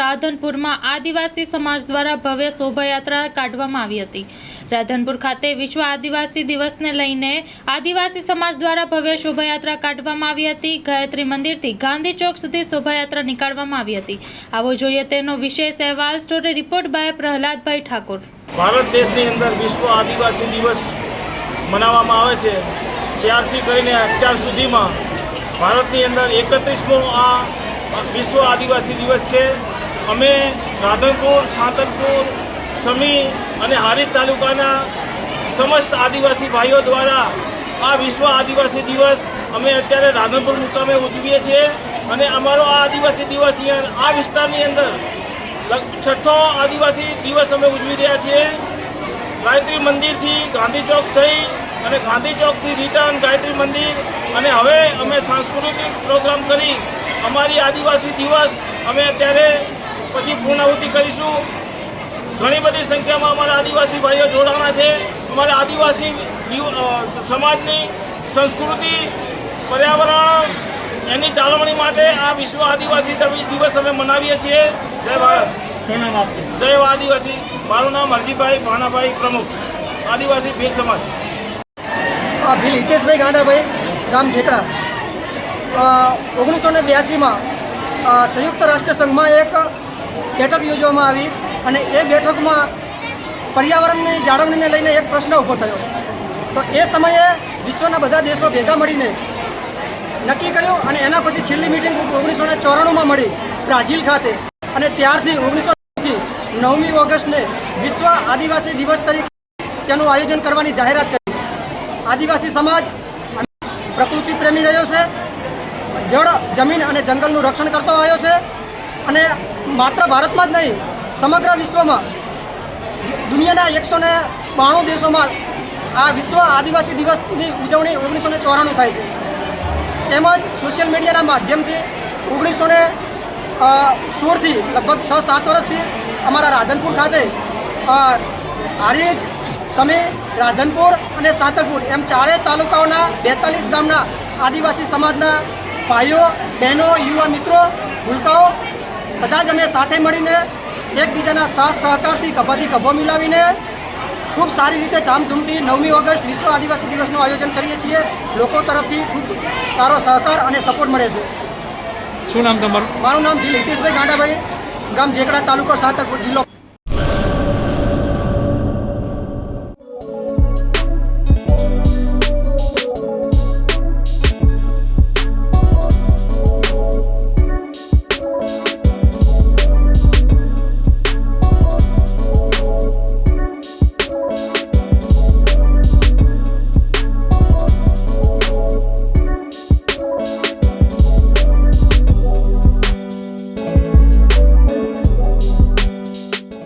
રાધનપુરમાં આદિવાસી સમાજ દ્વારા ભવ્ય શોભાયાત્રા કાઢવામાં આવી હતી. રાધનપુર ખાતે વિશ્વ આદિવાસી દિવસને લઈને આદિવાસી સમાજ દ્વારા ભવ્ય શોભાયાત્રા કાઢવામાં આવી હતી. ગાયત્રી મંદિરથી ગાંધી ચોક સુધી શોભાયાત્રા નીકાળવામાં આવી હતી. આવો જોઈએ તેનો વિશેષ અહેવાલ, story report by Prahladbhai Thakor. Bharat દેશની અંદર વિશ્વ આદિવાસી દિવસ મનાવવામાં આવે છે. ત્યારથી કરીને અત્યાર સુધીમાં ભારતની અંદર એકત્રીસમો આ વિશ્વ આદિવાસી દિવસ છે. અમે રાધનપુર, સાંતનપુર, સમી અને હારીજ તાલુકાના સમસ્ત આદિવાસી ભાઈઓ દ્વારા આ વિશ્વ આદિવાસી દિવસ અમે અત્યારે રાધનપુર મુકામે ઉજવીએ છીએ અને અમારો આ આદિવાસી દિવસ આ વિસ્તારની અંદર છઠ્ઠો આદિવાસી દિવસ અમે ઉજવી રહ્યા છીએ. ગાયત્રી મંદિરથી ગાંધી ચોક થઈ અને ગાંધી ચોકથી રિટર્ન ગાયત્રી મંદિર અને હવે અમે સાંસ્કૃતિક પ્રોગ્રામ કરી. અમારી આદિવાસી દિવસ અમે અત્યારે પછી પૂર્ણાહુતિ કરીશું. ઘણી બધી સંખ્યામાં અમારા આદિવાસી ભાઈઓ જોડાણા છે. અમારા આદિવાસી સમાજની સંસ્કૃતિ, પર્યાવરણ, એની જાળવણી માટે આ વિશ્વ આદિવાસી દવિ- દિવસ અમે મનાવીએ છીએ. જય ભારત. જય આદિવાસી. મારું નામ હરજીભાઈ ભાણાભાઈ પ્રમુખ. આદિવાસી ભીલ સમાજ. આ ભીલ હિતેશભાઈ ગાંડાભાઈ, ગામ ઝેકડા. ઓગણીસો ને બ્યાસીમાં સંયુક્ત રાષ્ટ્ર સંઘમાં એક બેઠક યોજવામાં આવી અને એ બેઠકમાં પર્યાવરણની જાળવણીને લઈને એક પ્રશ્ન ઊભો થયો. તો એ સમયે વિશ્વના બધા દેશો ભેગા મળીને નક્કી કર્યું અને એના પછી છેલ્લી મિટિંગ ઓગણીસો ને ચોરાણુંમાં મળી બ્રાઝિલ ખાતે. અને ત્યારથી ઓગણીસો નવમી ઓગસ્ટને વિશ્વ આદિવાસી દિવસ તરીકે તેનું આયોજન કરવાની જાહેરાત કરી. આદિવાસી સમાજ પ્રકૃતિ પ્રેમી રહ્યો છે, જળ, જમીન અને જંગલનું રક્ષણ કરતો આવ્યો છે અને માત્ર ભારતમાં જ નહીં, સમગ્ર વિશ્વમાં. દુનિયાના એકસો ને બાણું દેશોમાં આ વિશ્વ આદિવાસી દિવસની ઉજવણી ઓગણીસો ને ચોરાણું થાય છે. તેમજ સોશિયલ મીડિયાના માધ્યમથી ઓગણીસો ને સોળથી લગભગ છ, સાત વર્ષથી અમારા રાધનપુર ખાતે હારીજ, સમી, રાધનપુર અને સાંતલપુર એમ ચારેય તાલુકાઓના બેતાલીસ ગામના આદિવાસી સમાજના ભાઈઓ, બહેનો, યુવા મિત્રો, ભૂલકાઓ બધા જ અમે સાથે મળીને એકબીજાના સાથ સહકારથી ગભાથી ગભો મિલાવીને ખૂબ સારી રીતે ધામધૂમથી નવમી ઓગસ્ટ વિશ્વ આદિવાસી દિવસનું આયોજન કરીએ છીએ. લોકો તરફથી ખૂબ સારો સહકાર અને સપોર્ટ મળે છે. શું નામ તમારું? મારું નામ હિતેશભાઈ ગાંડાભાઈ ગામ ઝેકડા તાલુકો સાતરપુર જિલ્લો